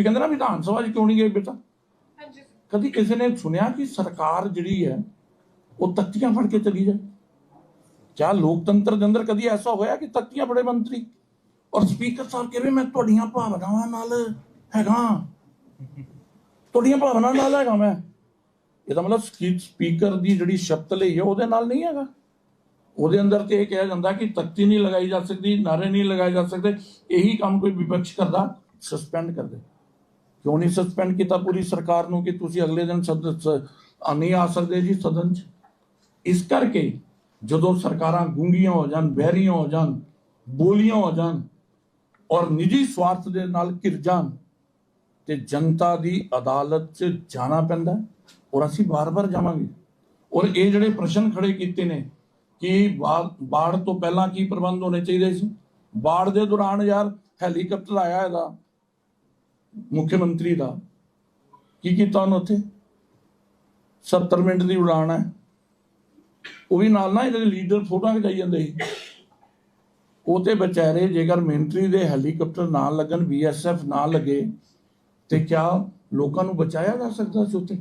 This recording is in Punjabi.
ਵੀ ਕਹਿੰਦੇ ਨਾ ਵਿਧਾਨ ਸਭਾ 'ਚ ਕਿਉਂ ਨਹੀਂ ਗਏ ਬੇਟਾ? ਹਾਂਜੀ। ਕਦੀ ਕਿਸੇ ਨੇ ਸੁਣਿਆ ਕਿ ਸਰਕਾਰ ਜਿਹੜੀ ਹੈ ਉਹ ਤਖਤੀਆਂ ਫੜ ਕੇ ਚਲੀ ਜਾਏ? ਕਿਆ ਲੋਕਤੰਤਰ ਦੇ ਅੰਦਰ ਕਦੀ ਐਸਾ ਹੋਇਆ ਕਿ ਤਖਤੀਆਂ ਫੜੇ ਮੰਤਰੀ? ਔਰ ਸਪੀਕਰ ਸਾਹਿਬ ਕਹਿੰਦੇ ਮੈਂ ਤੁਹਾਡੀਆਂ ਭਾਵਨਾਵਾਂ ਨਾਲ ਹੈਗਾ ਤੁਹਾਡੀਆਂ ਭਾਵਨਾਵਾਂ ਨਾਲ ਹੈਗਾ ਮੈਂ। ਇਹਦਾ ਮਤਲਬ ਸਪੀਕਰ ਦੀ ਜਿਹੜੀ ਸ਼ਬਦ ਲਈ ਹੈ ਉਹਦੇ ਨਾਲ ਨਹੀਂ ਹੈਗਾ। ਉਹਦੇ ਅੰਦਰ ਤੇ ਇਹ ਕਿਹਾ ਜਾਂਦਾ ਕਿ ਤਖਤੀ ਨਹੀਂ ਲਗਾਈ ਜਾ ਸਕਦੀ ਨਾਰੇ ਨਹੀਂ ਲਗਾਏ ਜਾ ਸਕਦੇ। ਇਹੀ ਕੰਮ ਕੋਈ ਵਿਪਕਸ਼ ਕਰਦਾ ਸਸਪੈਂਡ ਕਰ ਦੇ। ਕਿਉਂ ਨਹੀਂ ਸਸਪੈਂਡ ਕੀਤਾ ਪੂਰੀ ਸਰਕਾਰ ਨੂੰ ਕਿ ਤੁਸੀਂ ਅਗਲੇ ਦਿਨ ਸਦਨ ਨਹੀਂ ਆ ਸਕਦੇ ਜੀ ਸਦਨ 'ਚ? ਇਸ ਕਰਕੇ ਜਦੋਂ ਸਰਕਾਰਾਂ ਗੂੰਗੀਆਂ ਹੋ ਜਾਣ, ਬਹਿਰੀਆਂ ਹੋ ਜਾਣ, ਬੋਲੀਆਂ ਹੋ ਜਾਣ ਔਰ ਨਿੱਜੀ ਸਵਾਰਥ ਦੇ ਨਾਲ ਘਿਰ ਜਾਣ ਤੇ ਜਨਤਾ ਦੀ ਅਦਾਲਤ 'ਚ ਜਾਣਾ ਪੈਂਦਾ ਔਰ ਅਸੀਂ ਬਾਰ-ਬਾਰ ਜਾਵਾਂਗੇ। ਔਰ ਇਹ ਜਿਹੜੇ ਪ੍ਰਸ਼ਨ ਖੜੇ ਕੀਤੇ ਨੇ ਕਿ ਬਾੜ ਤੋਂ ਪਹਿਲਾਂ ਕੀ ਪ੍ਰਬੰਧ ਹੋਣੇ ਚਾਹੀਦੇ ਸੀ? ਬਾੜ ਦੇ ਦੌਰਾਨ ਯਾਰ ਹੈਲੀਕਾਪਟਰ ਆਇਆ ਇਹਦਾ। ਮੁੱਖ ਮੰਤਰੀ ਦਾ। ਕੀ ਕੀਤਾ ਉਹਨੇ ਉੱਥੇ? 70 ਮਿੰਟ ਦੀ ਉਡਾਣ ਹੈ। ਉਹ ਵੀ ਨਾਲ ਨਾ ਇਹਦੇ ਲੀਡਰ ਫੋਟੋਆਂ ਖਿਚਾਈ ਜਾਂਦੇ ਸੀ। ਉਹ ਤੇ ਵਿਚਾਰੇ ਜੇਕਰ ਮਿਲਟਰੀ ਦੇ ਹੈਲੀਕਾਪਟਰ ਨਾ ਲੱਗਣ ਬੀਐਸਐਫ ਨਾ ਲੱਗੇ, ਤੇ ਕਿਆ ਲੋਕਾਂ ਨੂੰ ਬਚਾਇਆ ਜਾ ਸਕਦਾ ਸੀ ਉੱਥੇ?